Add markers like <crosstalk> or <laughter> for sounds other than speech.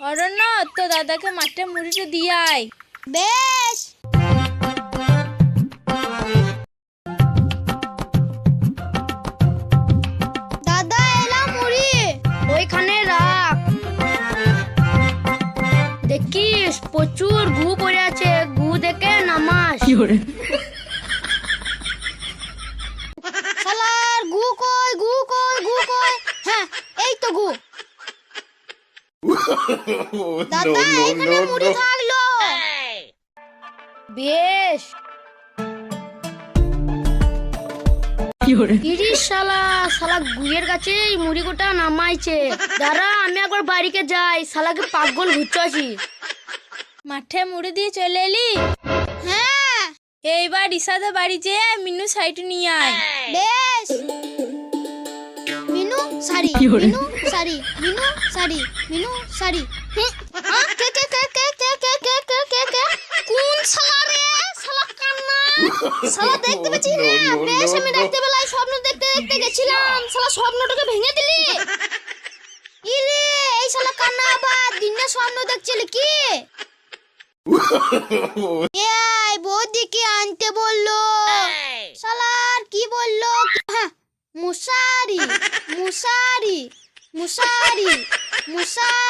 অরণ্য তো দাদাকে মাঠে মুড়িটা দিয়ে আয়। বেশ। দাদা এলাম মুড়ি। ওইখানে রাখ। দেখিস প্রচুর গু পড়ে আছে। গু দেখে নামাস। শালার গু কই গু কই গু কই? হ্যাঁ এই তো গু। দাদা এখানে মুড়ি থাকল বেশ। ইরিশ শালা শালা গুয়ের কাছে এই মুড়ি গোটা নামাইছে। দাঁড়া আমি একবার বাড়িকে যাই শালাকে পাগল ঘুরতে আছি মাঠে মুড়ি দিয়ে চলে এলি? হ্যাঁ। এইবার ইসাদের বাড়ি যেয়ে মিনু সাইড নিয়ে আয়। বেশ। শাড়ি মিনু শাড়ি মিনু শাড়ি মিনু শাড়ি কে কে কে কে কে কে কে কে কে কে কোন শালা রে? শালা কান্না। শালা দেখতে পেয়েছি না। বেশ আমি রাত্রে বেলায় স্বপ্ন দেখতে দেখতে গেছিলাম। শালা স্বপ্নটাকে ভেঙে দিলি। ইরে এই শালা কান্না আবার। দিনে স্বপ্ন দেখছিলি কি? <laughs> এই বৌদিকে আনতে বলল? শালার কি বলল? হ্যাঁ, মুসারি মুশারি মুশারি মুশারি